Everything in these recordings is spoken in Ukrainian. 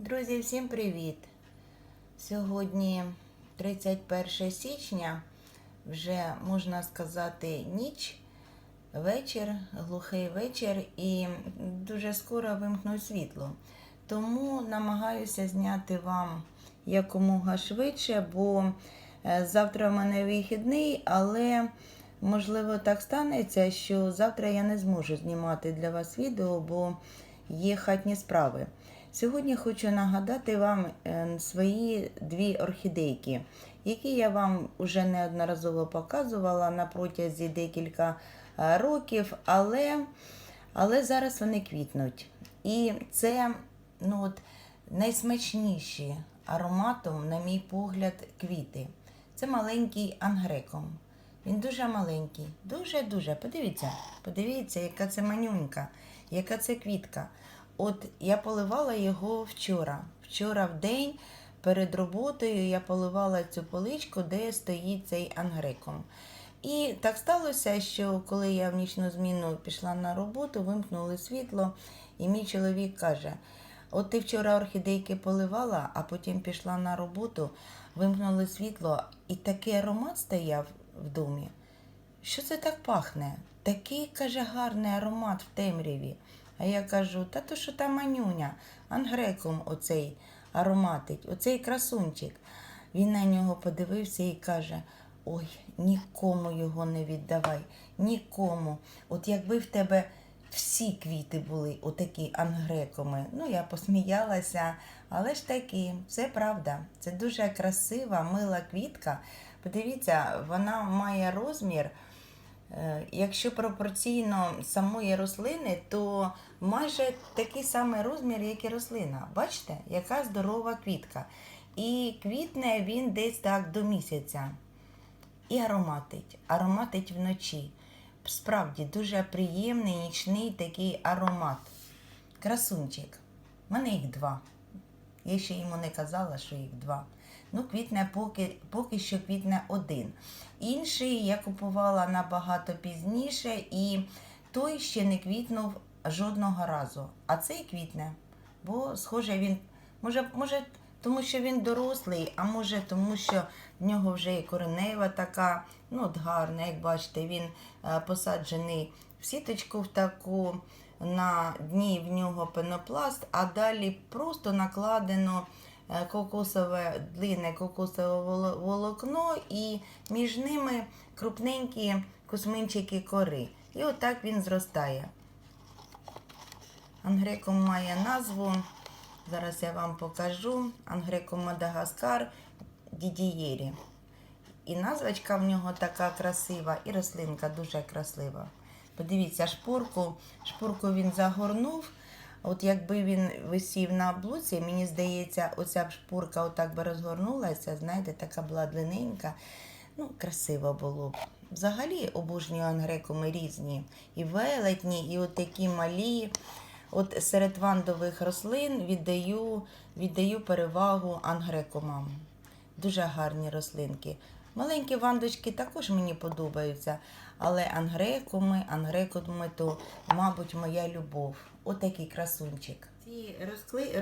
Друзі, всім привіт! Сьогодні 31 січня, вже можна сказати ніч, вечір, глухий вечір, і дуже скоро вимкну світло. Тому намагаюся зняти вам якомога швидше, бо е, завтра в мене вихідний, але можливо так станеться, що завтра я не зможу знімати для вас відео, бо є хатні справи. Сьогодні хочу нагадати вам е, свої дві орхідейки, які я вам вже неодноразово показувала на протязі декілька е, років, але, але зараз вони квітнуть. І це ну, от, найсмачніші ароматом, на мій погляд, квіти. Це маленький ангреком. Він дуже маленький, дуже-дуже. Подивіться, подивіться, яка це манюнька, яка це квітка. От я поливала його вчора. Вчора в день перед роботою я поливала цю поличку, де стоїть цей ангреком. І так сталося, що коли я в нічну зміну пішла на роботу, вимкнули світло, і мій чоловік каже: От ти вчора орхідейки поливала, а потім пішла на роботу, вимкнули світло, і такий аромат стояв в домі. Що це так пахне? Такий, каже, гарний аромат в темряві. А я кажу, та то що та манюня, ангреком оцей ароматить, оцей красунчик. Він на нього подивився і каже: Ой, нікому його не віддавай, нікому. От якби в тебе всі квіти були отакі ангрекоми. Ну, я посміялася, але ж таки, це правда. Це дуже красива, мила квітка. Подивіться, вона має розмір. Е, Якщо пропорційно самої рослини, то майже такий самий розмір, як і рослина. Бачите, яка здорова квітка. І квітне він десь так до місяця. І ароматить, ароматить вночі. Справді дуже приємний нічний такий аромат. Красунчик. У мене їх два. Я ще йому не казала, що їх два. Ну, квітне поки, поки що квітне один. Інший я купувала набагато пізніше, і той ще не квітнув жодного разу. А цей квітне, бо, схоже, він, може, може, тому що він дорослий, а може, тому що в нього вже і коренева така, ну, от гарна, як бачите, він е, посаджений в сіточку в таку. На дні в нього пенопласт, а далі просто накладено кокосове длинне кокосове волокно і між ними крупненькі кусминчики кори. І отак він зростає. Ангреком має назву. Зараз я вам покажу. Ангреком Мадагаскар Дідієрі. І назвочка в нього така красива, і рослинка дуже красива. Подивіться, шпурку, шпурку він загорнув. От якби він висів на блуці, мені здається, оця шпурка отак би розгорнулася, знаєте, така була длинненька. Ну, красиво було б. Взагалі обожнюю ангрекуми різні. І велетні, і от такі малі. От серед вандових рослин віддаю, віддаю перевагу ангрекумам. Дуже гарні рослинки. Маленькі вандочки також мені подобаються, але ангрекуми, ангрекуми то, мабуть, моя любов. Отакий красунчик. Ці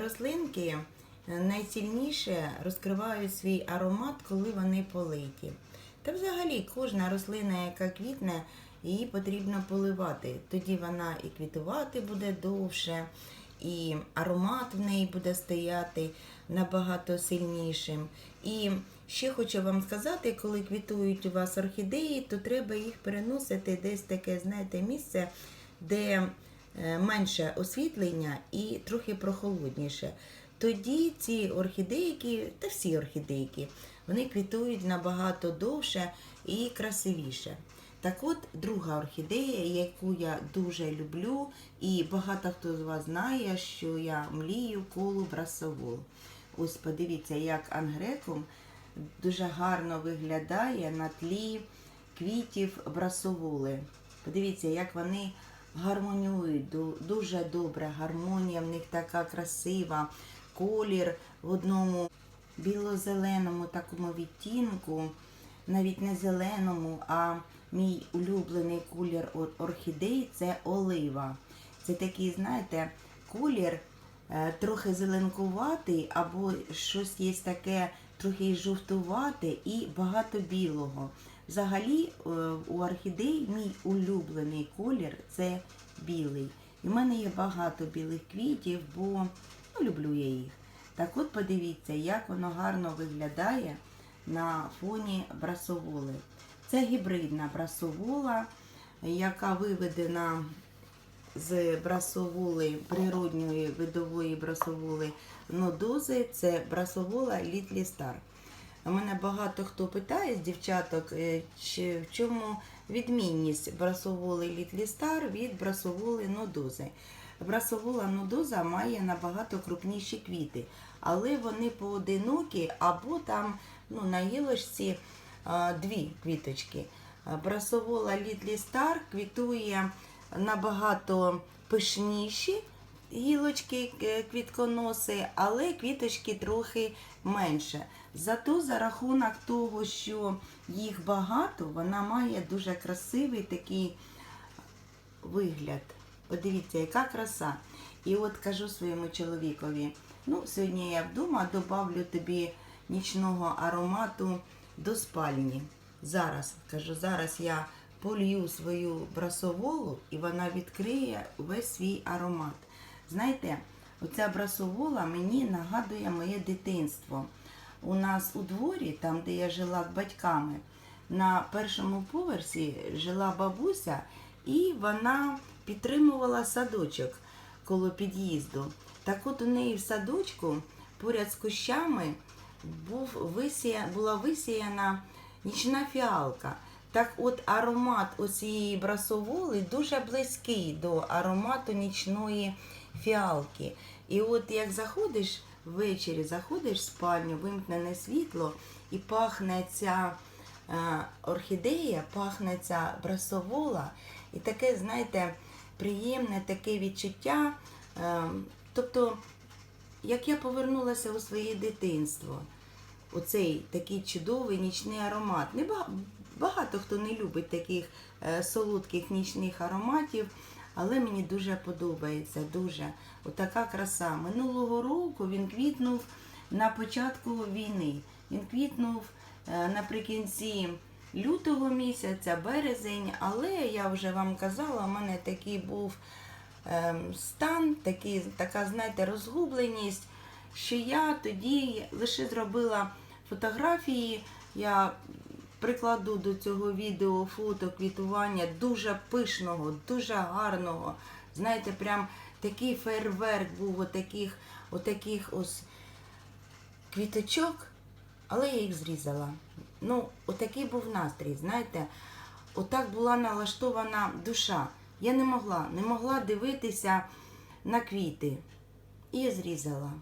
рослинки е, найсильніше розкривають свій аромат, коли вони политі. Та взагалі кожна рослина, яка квітне, її потрібно поливати. Тоді вона і квітувати буде довше, і аромат в неї буде стояти набагато сильнішим. І ще хочу вам сказати, коли квітують у вас орхідеї, то треба їх переносити десь таке, знаєте, місце, де менше освітлення і трохи прохолодніше. Тоді ці орхідейки, та всі орхідейки, вони квітують набагато довше і красивіше. Так от, друга орхідея, яку я дуже люблю, і багато хто з вас знає, що я млію колу брасовол. Ось подивіться, як ангрекум дуже гарно виглядає на тлі квітів брасоволи. Подивіться, як вони гармонюють, дуже добре. Гармонія в них така красива. Колір в одному біло-зеленому такому відтінку, навіть не зеленому, а мій улюблений колір ор- орхідей це олива. Це такий, знаєте, колір е, трохи зеленкуватий, або щось є таке трохи жовтувате і багато білого. Взагалі е, у орхідей мій улюблений колір це білий. І в мене є багато білих квітів, бо ну, люблю я їх. Так от подивіться, як воно гарно виглядає на фоні брасоволи. Це гібридна брасовола, яка виведена з брасоволи, природньої видової брасоволи нодози. Це брасовола Літлі Стар. Мене багато хто питає з дівчаток, е, чи в чому відмінність брасоволи Літлі Стар від брасоволи нодози. Брасовола нодоза має набагато крупніші квіти, але вони поодинокі або там ну, на гілочці дві квіточки. Брасовола Літлі Стар квітує набагато пишніші гілочки е, квітконоси, але квіточки трохи менше. Зато за рахунок того, що їх багато, вона має дуже красивий такий вигляд. Подивіться, яка краса. І от кажу своєму чоловікові: ну, сьогодні я вдома добавлю тобі нічного аромату до спальні. Зараз, кажу, зараз я полью свою брасоволу і вона відкриє весь свій аромат. Знаєте, оця брасовола мені нагадує моє дитинство. У нас у дворі, там, де я жила з батьками, на першому поверсі жила бабуся, і вона підтримувала садочок коло під'їзду. Так от у неї в садочку поряд з кущами був висія, була висіяна нічна фіалка. Так от аромат оцієї брасоволи дуже близький до аромату нічної фіалки. І от як заходиш ввечері, заходиш в спальню, вимкнене світло, і пахне ця е, орхідея, пахне ця брасовола, і таке, знаєте, приємне таке відчуття. Е, тобто, як я повернулася у своє дитинство, оцей такий чудовий нічний аромат. Не ба- багато хто не любить таких е, солодких нічних ароматів, але мені дуже подобається. Дуже отака краса. Минулого року він квітнув на початку війни. Він квітнув е, наприкінці лютого місяця, березень, але я вже вам казала, у мене такий був ем, стан, такий, така, знаєте, розгубленість, що я тоді лише зробила фотографії. Я прикладу до цього відео фото квітування дуже пишного, дуже гарного. Знаєте, прям такий фейерверк був отаких, отаких ось квіточок, але я їх зрізала. Ну, отакий був настрій, знаєте, отак була налаштована душа. Я не могла, не могла дивитися на квіти. І я зрізала.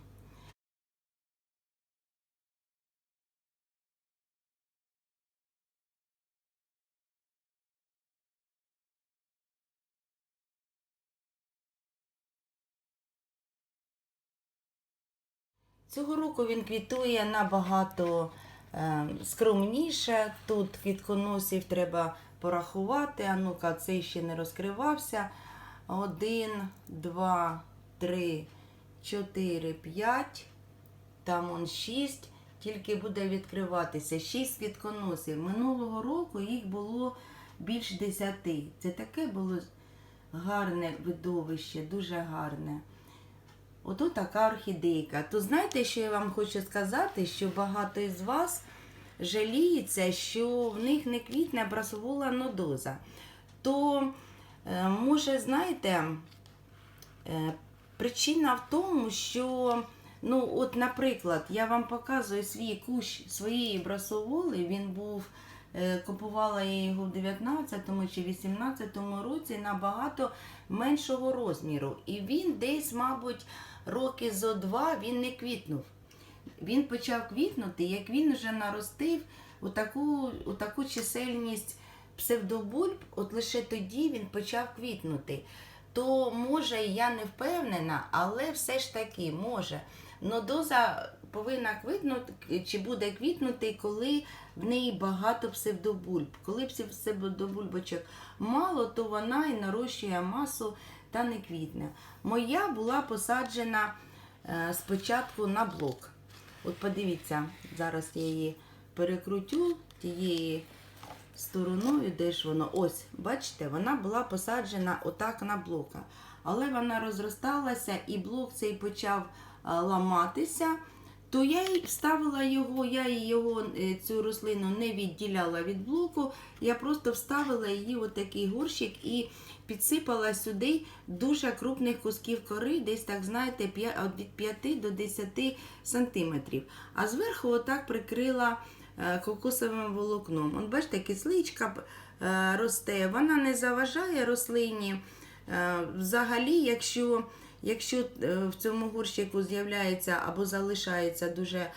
Цього року він квітує набагато е, скромніше. Тут квітконосів треба порахувати. А ну-ка, цей ще не розкривався. Один, два, три, чотири, п'ять. Там он шість. Тільки буде відкриватися. Шість квітконосів. Минулого року їх було більш десяти. Це таке було гарне видовище, дуже гарне. Ото така орхідейка. То знаєте, що я вам хочу сказати, що багато із вас жаліється, що в них не квітне брасовола нодоза. То, е, може, знаєте, е, причина в тому, що, ну, от, наприклад, я вам показую свій кущ своєї брасоволи, він був. е, Купувала я його в 19 чи 18 році набагато меншого розміру. І він десь, мабуть, роки зо два він не квітнув. Він почав квітнути, як він вже наростив у таку, у таку чисельність псевдобульб, от лише тоді він почав квітнути. То може я не впевнена, але все ж таки може. Но доза повинна квітнути, чи буде квітнути, коли в неї багато псевдобульб. Коли псев- псевдобульбочок мало, то вона і нарощує масу та не квітне. Моя була посаджена е, спочатку на блок. От подивіться, зараз я її перекрутю тією стороною, де ж воно. Ось, бачите, вона була посаджена отак на блока. Але вона розросталася і блок цей почав ламатися. То я вставила його, я його е, цю рослину не відділяла від блоку. Я просто вставила її в такий горщик і підсипала сюди дуже крупних кусків кори, десь так, знаєте, від 5 до 10 сантиметрів. А зверху отак прикрила е, кокосовим волокном. От бачите, кисличка е, росте, вона не заважає рослині. Взагалі, якщо, якщо е, в цьому горщику з'являється або залишається дуже е,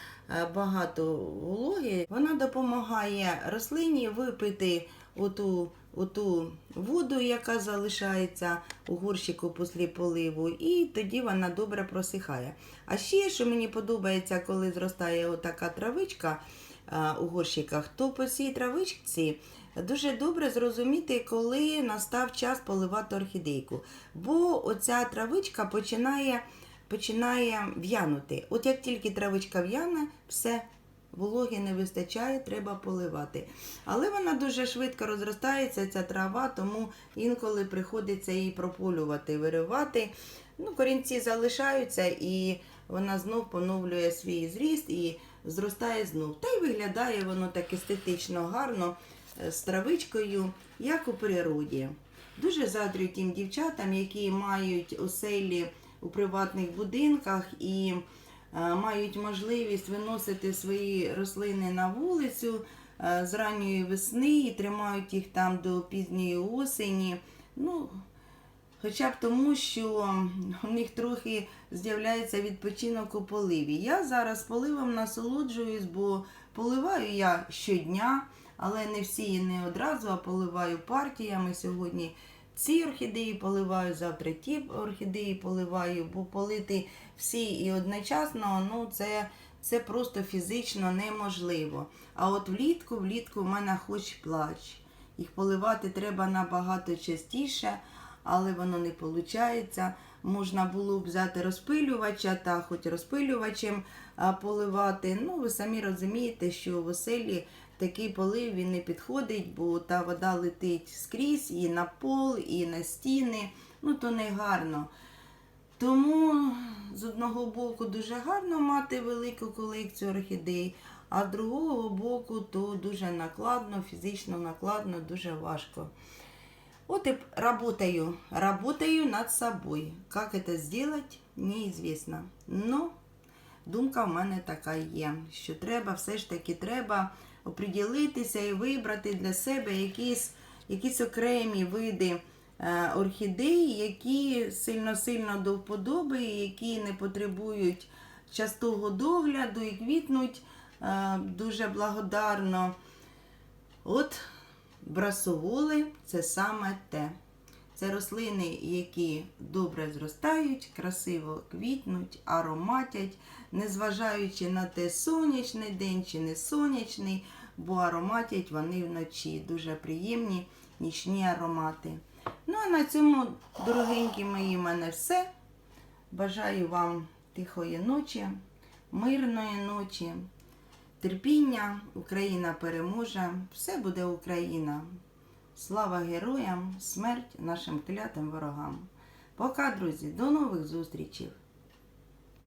багато вологи, вона допомагає рослині випити оту, оту воду, яка залишається у горщику після поливу, і тоді вона добре просихає. А ще, що мені подобається, коли зростає отака травичка е, у горщиках, то по цій травичці дуже добре зрозуміти, коли настав час поливати орхідейку. Бо оця травичка починає, починає в'янути. От як тільки травичка в'яне, все. Вологи не вистачає, треба поливати. Але вона дуже швидко розростається, ця трава, тому інколи приходиться її прополювати, виривати. Ну, корінці залишаються і вона знов поновлює свій зріст і зростає знов. Та й виглядає воно так естетично гарно з травичкою, як у природі. Дуже заздрю тим дівчатам, які мають оселі у приватних будинках і е, мають можливість виносити свої рослини на вулицю е, з ранньої весни і тримають їх там до пізньої осені. Ну, Хоча б тому, що у них трохи з'являється відпочинок у поливі. Я зараз поливом насолоджуюсь, бо поливаю я щодня, але не всі і не одразу, а поливаю партіями. Сьогодні ці орхідеї поливаю, завтра ті орхідеї поливаю, бо полити всі і одночасно, ну це, це просто фізично неможливо. А от влітку, влітку в мене хоч плач. Їх поливати треба набагато частіше але воно не виходить. Можна було б взяти розпилювача та хоч розпилювачем поливати. Ну, ви самі розумієте, що в оселі такий полив він не підходить, бо та вода летить скрізь і на пол, і на стіни. Ну, то не гарно. Тому з одного боку дуже гарно мати велику колекцію орхідей, а з другого боку то дуже накладно, фізично накладно, дуже важко. Вот и работаю, работаю над собой. Как это сделать, неизвестно. Но думка в мене така є, що треба, все ж таки треба оприділитися і вибрати для себе якісь, якісь окремі види е, орхідей, які сильно-сильно до вподоби, які не потребують частого догляду і квітнуть е, дуже благодарно. От брасоволи це саме те. Це рослини, які добре зростають, красиво квітнуть, ароматять, незважаючи на те, сонячний день чи не сонячний, бо ароматять вони вночі. Дуже приємні нічні аромати. Ну, а на цьому, дорогенькі мої, в мене все. Бажаю вам тихої ночі, мирної ночі. Терпіння, Україна переможе, все буде Україна. Слава героям, смерть нашим клятим ворогам. Пока, друзі, до нових зустрічей!